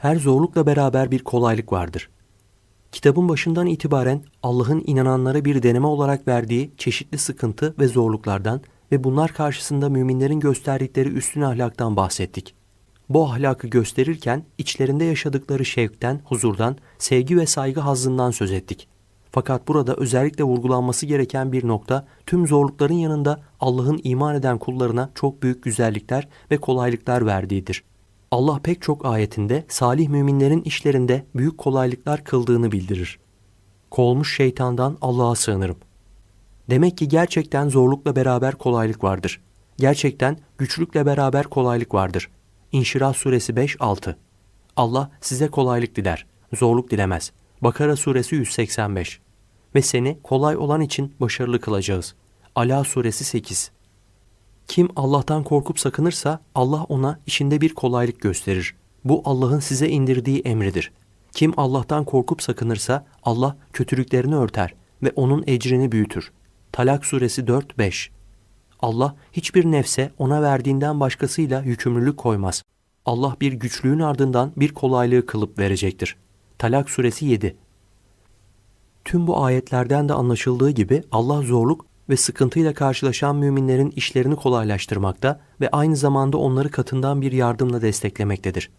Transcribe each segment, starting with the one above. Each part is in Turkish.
Her zorlukla beraber bir kolaylık vardır. Kitabın başından itibaren Allah'ın inananlara bir deneme olarak verdiği çeşitli sıkıntı ve zorluklardan ve bunlar karşısında müminlerin gösterdikleri üstün ahlaktan bahsettik. Bu ahlakı gösterirken içlerinde yaşadıkları şevkten, huzurdan, sevgi ve saygı hazzından söz ettik. Fakat burada özellikle vurgulanması gereken bir nokta tüm zorlukların yanında Allah'ın iman eden kullarına çok büyük güzellikler ve kolaylıklar verdiğidir. Allah pek çok ayetinde salih müminlerin işlerinde büyük kolaylıklar kıldığını bildirir. Kovulmuş şeytandan Allah'a sığınırım. Demek ki gerçekten zorlukla beraber kolaylık vardır. Gerçekten güçlükle beraber kolaylık vardır. İnşirah suresi 5-6 Allah size kolaylık diler, zorluk dilemez. Bakara suresi 185 Ve seni kolay olan için başarılı kılacağız. Ala suresi 8 Kim Allah'tan korkup sakınırsa Allah ona işinde bir kolaylık gösterir. Bu Allah'ın size indirdiği emridir. Kim Allah'tan korkup sakınırsa Allah kötülüklerini örter ve onun ecrini büyütür. Talak suresi 4-5 Allah hiçbir nefse ona verdiğinden başkasıyla yükümlülük koymaz. Allah bir güçlüğün ardından bir kolaylığı kılıp verecektir. Talak suresi 7 Tüm bu ayetlerden de anlaşıldığı gibi Allah zorluk ve sıkıntıyla karşılaşan müminlerin işlerini kolaylaştırmakta ve aynı zamanda onları katından bir yardımla desteklemektedir.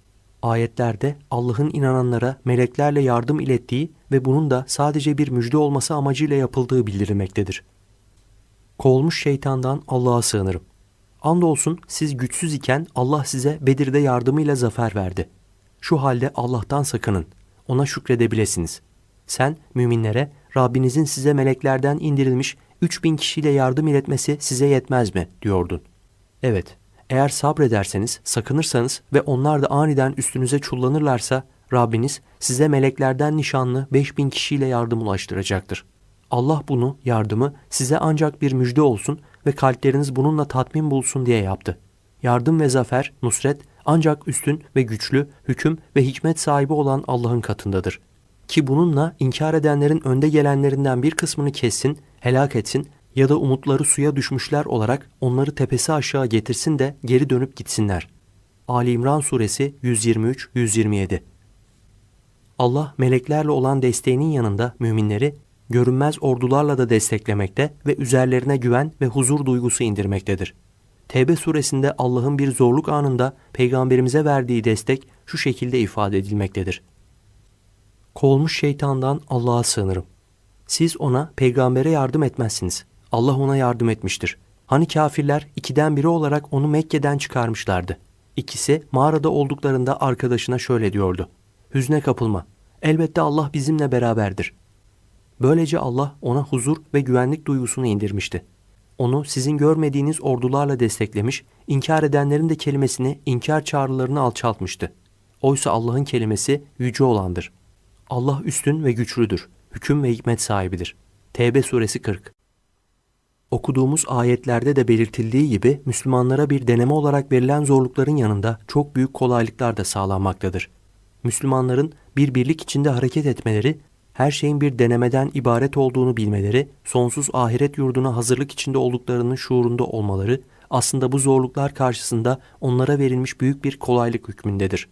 Ayetlerde Allah'ın inananlara meleklerle yardım ilettiği ve bunun da sadece bir müjde olması amacıyla yapıldığı bildirilmektedir. Kovulmuş şeytandan Allah'a sığınırım. Andolsun siz güçsüz iken Allah size Bedir'de yardımıyla zafer verdi. Şu halde Allah'tan sakının. Ona şükredebilesiniz. Sen müminlere Rabbinizin size meleklerden indirilmiş 3000 kişiyle yardım iletmesi size yetmez mi diyordun. Evet, eğer sabrederseniz, sakınırsanız ve onlar da aniden üstünüze çullanırlarsa Rabbiniz size meleklerden nişanlı 5000 kişiyle yardım ulaştıracaktır. Allah bunu, yardımı size ancak bir müjde olsun ve kalpleriniz bununla tatmin bulsun diye yaptı. Yardım ve zafer, nusret ancak üstün ve güçlü, hüküm ve hikmet sahibi olan Allah'ın katındadır. Ki bununla inkar edenlerin önde gelenlerinden bir kısmını kessin, helak etsin ya da umutları suya düşmüşler olarak onları tepesi aşağı getirsin de geri dönüp gitsinler. Ali İmran Suresi 123-127 Allah meleklerle olan desteğinin yanında müminleri görünmez ordularla da desteklemekte ve üzerlerine güven ve huzur duygusu indirmektedir. Tevbe suresinde Allah'ın bir zorluk anında peygamberimize verdiği destek şu şekilde ifade edilmektedir. Kovulmuş şeytandan Allah'a sığınırım. Siz ona peygambere yardım etmezsiniz. Allah ona yardım etmiştir. Hani kafirler ikiden biri olarak onu Mekke'den çıkarmışlardı. İkisi mağarada olduklarında arkadaşına şöyle diyordu. Hüzne kapılma. Elbette Allah bizimle beraberdir. Böylece Allah ona huzur ve güvenlik duygusunu indirmişti. Onu sizin görmediğiniz ordularla desteklemiş, inkar edenlerin de kelimesini, inkar çağrılarını alçaltmıştı. Oysa Allah'ın kelimesi yüce olandır. Allah üstün ve güçlüdür, hüküm ve hikmet sahibidir. Tevbe suresi 40 Okuduğumuz ayetlerde de belirtildiği gibi Müslümanlara bir deneme olarak verilen zorlukların yanında çok büyük kolaylıklar da sağlanmaktadır. Müslümanların bir birlik içinde hareket etmeleri her şeyin bir denemeden ibaret olduğunu bilmeleri, sonsuz ahiret yurduna hazırlık içinde olduklarının şuurunda olmaları, aslında bu zorluklar karşısında onlara verilmiş büyük bir kolaylık hükmündedir.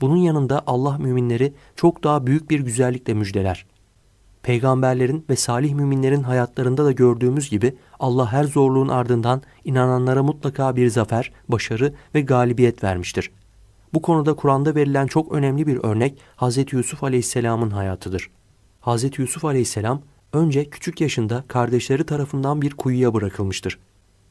Bunun yanında Allah müminleri çok daha büyük bir güzellikle müjdeler. Peygamberlerin ve salih müminlerin hayatlarında da gördüğümüz gibi Allah her zorluğun ardından inananlara mutlaka bir zafer, başarı ve galibiyet vermiştir. Bu konuda Kur'an'da verilen çok önemli bir örnek Hz. Yusuf Aleyhisselam'ın hayatıdır. Hz. Yusuf aleyhisselam önce küçük yaşında kardeşleri tarafından bir kuyuya bırakılmıştır.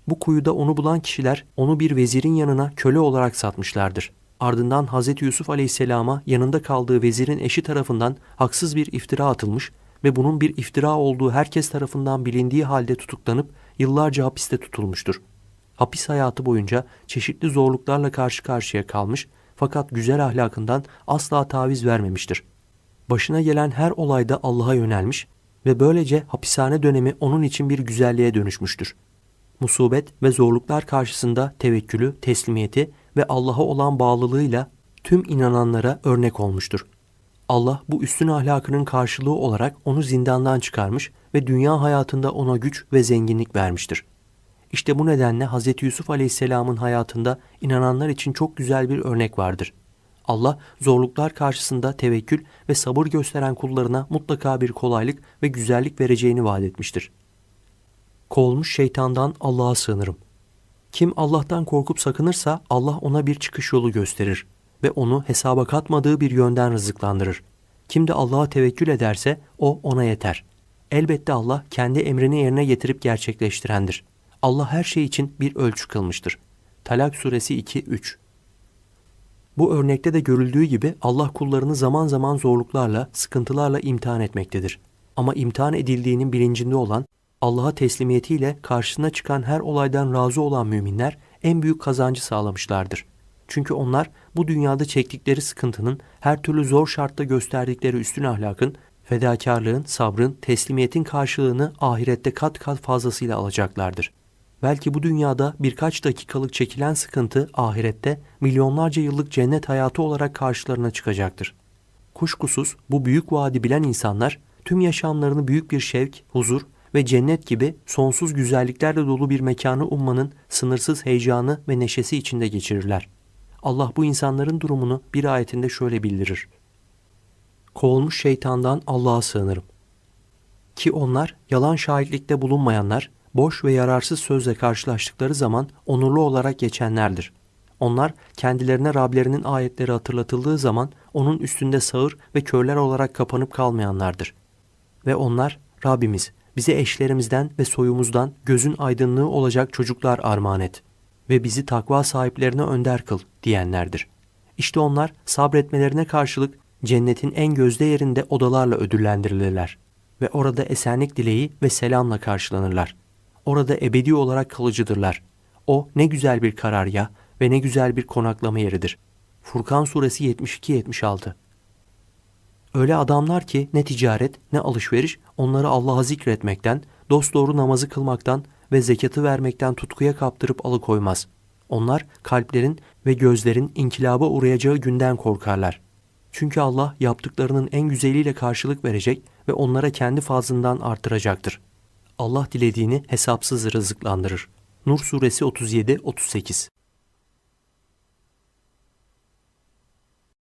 Bu kuyuda onu bulan kişiler onu bir vezirin yanına köle olarak satmışlardır. Ardından Hz. Yusuf aleyhisselama yanında kaldığı vezirin eşi tarafından haksız bir iftira atılmış ve bunun bir iftira olduğu herkes tarafından bilindiği halde tutuklanıp yıllarca hapiste tutulmuştur. Hapis hayatı boyunca çeşitli zorluklarla karşı karşıya kalmış fakat güzel ahlakından asla taviz vermemiştir başına gelen her olayda Allah'a yönelmiş ve böylece hapishane dönemi onun için bir güzelliğe dönüşmüştür. Musibet ve zorluklar karşısında tevekkülü, teslimiyeti ve Allah'a olan bağlılığıyla tüm inananlara örnek olmuştur. Allah bu üstün ahlakının karşılığı olarak onu zindandan çıkarmış ve dünya hayatında ona güç ve zenginlik vermiştir. İşte bu nedenle Hz. Yusuf Aleyhisselam'ın hayatında inananlar için çok güzel bir örnek vardır. Allah zorluklar karşısında tevekkül ve sabır gösteren kullarına mutlaka bir kolaylık ve güzellik vereceğini vaat etmiştir. Kovulmuş şeytandan Allah'a sığınırım. Kim Allah'tan korkup sakınırsa Allah ona bir çıkış yolu gösterir ve onu hesaba katmadığı bir yönden rızıklandırır. Kim de Allah'a tevekkül ederse o ona yeter. Elbette Allah kendi emrini yerine getirip gerçekleştirendir. Allah her şey için bir ölçü kılmıştır. Talak suresi 2-3 Bu örnekte de görüldüğü gibi Allah kullarını zaman zaman zorluklarla, sıkıntılarla imtihan etmektedir. Ama imtihan edildiğinin bilincinde olan, Allah'a teslimiyetiyle karşısına çıkan her olaydan razı olan müminler en büyük kazancı sağlamışlardır. Çünkü onlar bu dünyada çektikleri sıkıntının, her türlü zor şartta gösterdikleri üstün ahlakın, fedakarlığın, sabrın, teslimiyetin karşılığını ahirette kat kat fazlasıyla alacaklardır. Belki bu dünyada birkaç dakikalık çekilen sıkıntı ahirette milyonlarca yıllık cennet hayatı olarak karşılarına çıkacaktır. Kuşkusuz bu büyük vaadi bilen insanlar tüm yaşamlarını büyük bir şevk, huzur ve cennet gibi sonsuz güzelliklerle dolu bir mekanı ummanın sınırsız heyecanı ve neşesi içinde geçirirler. Allah bu insanların durumunu bir ayetinde şöyle bildirir. Kovulmuş şeytandan Allah'a sığınırım. Ki onlar yalan şahitlikte bulunmayanlar, boş ve yararsız sözle karşılaştıkları zaman onurlu olarak geçenlerdir. Onlar kendilerine Rablerinin ayetleri hatırlatıldığı zaman onun üstünde sağır ve körler olarak kapanıp kalmayanlardır. Ve onlar Rabbimiz bize eşlerimizden ve soyumuzdan gözün aydınlığı olacak çocuklar armağan et ve bizi takva sahiplerine önder kıl diyenlerdir. İşte onlar sabretmelerine karşılık cennetin en gözde yerinde odalarla ödüllendirilirler ve orada esenlik dileği ve selamla karşılanırlar. Orada ebedi olarak kalıcıdırlar. O ne güzel bir karar ya ve ne güzel bir konaklama yeridir. Furkan suresi 72-76 Öyle adamlar ki ne ticaret ne alışveriş onları Allah'a zikretmekten, dosdoğru namazı kılmaktan ve zekatı vermekten tutkuya kaptırıp alıkoymaz. Onlar kalplerin ve gözlerin inkilaba uğrayacağı günden korkarlar. Çünkü Allah yaptıklarının en güzeliyle karşılık verecek ve onlara kendi fazlından artıracaktır. Allah dilediğini hesapsız rızıklandırır. Nur suresi 37-38